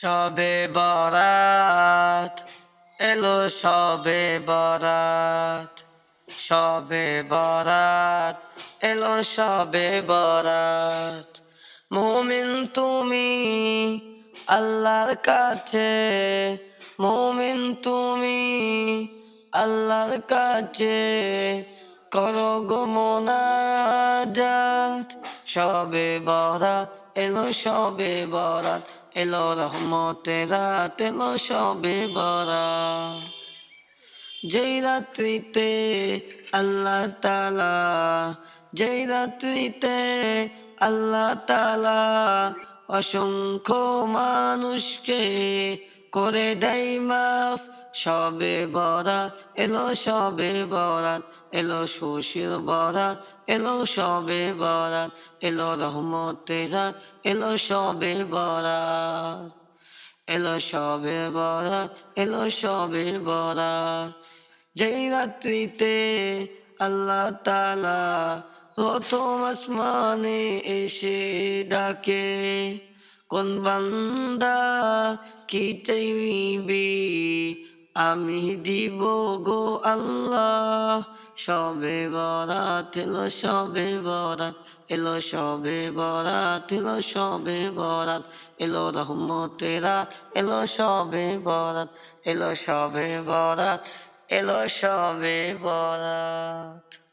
সবে বরাত, এলো সবে বরাত সবে বরাত, এলো সবে বরাত। মুমিন তুমি আল্লাহর কাছে, মুমিন তুমি আল্লাহর কাছে, করো গো মোনাজাত। সবে বরাত, এলো সবে বরাত, এলো রহমতে রাত, এলো সবে বরাত। যেই রাত্রিতে আল্লাহ তালা যেই রাত্রিতে আল্লাহ তালা অসংখ্য মানুষকে করে দেয় মাফ। সবে বরাত এলো, সবে বরাত এলো, সুশীল বরাত এলো, সবে বরাত এলো রহমতে রাত এলো, সবে বরাত এলো, সবে বরাত এলো, সবে বরাত যেই রাত্রিতে আল্লাহ তালা প্রথম আসমানে এসে ডাকে কোন বান্দা কি চাইবি? আমি দিব গো আল্লাহ। সবে বরাত এলো, সবে বরাত এলো, সবে বরাত এলো, সবে বরাত এলো, রহমতেরা এলো, সবে বরাত এলো, সবে বরাত এলো, সবে বরাত।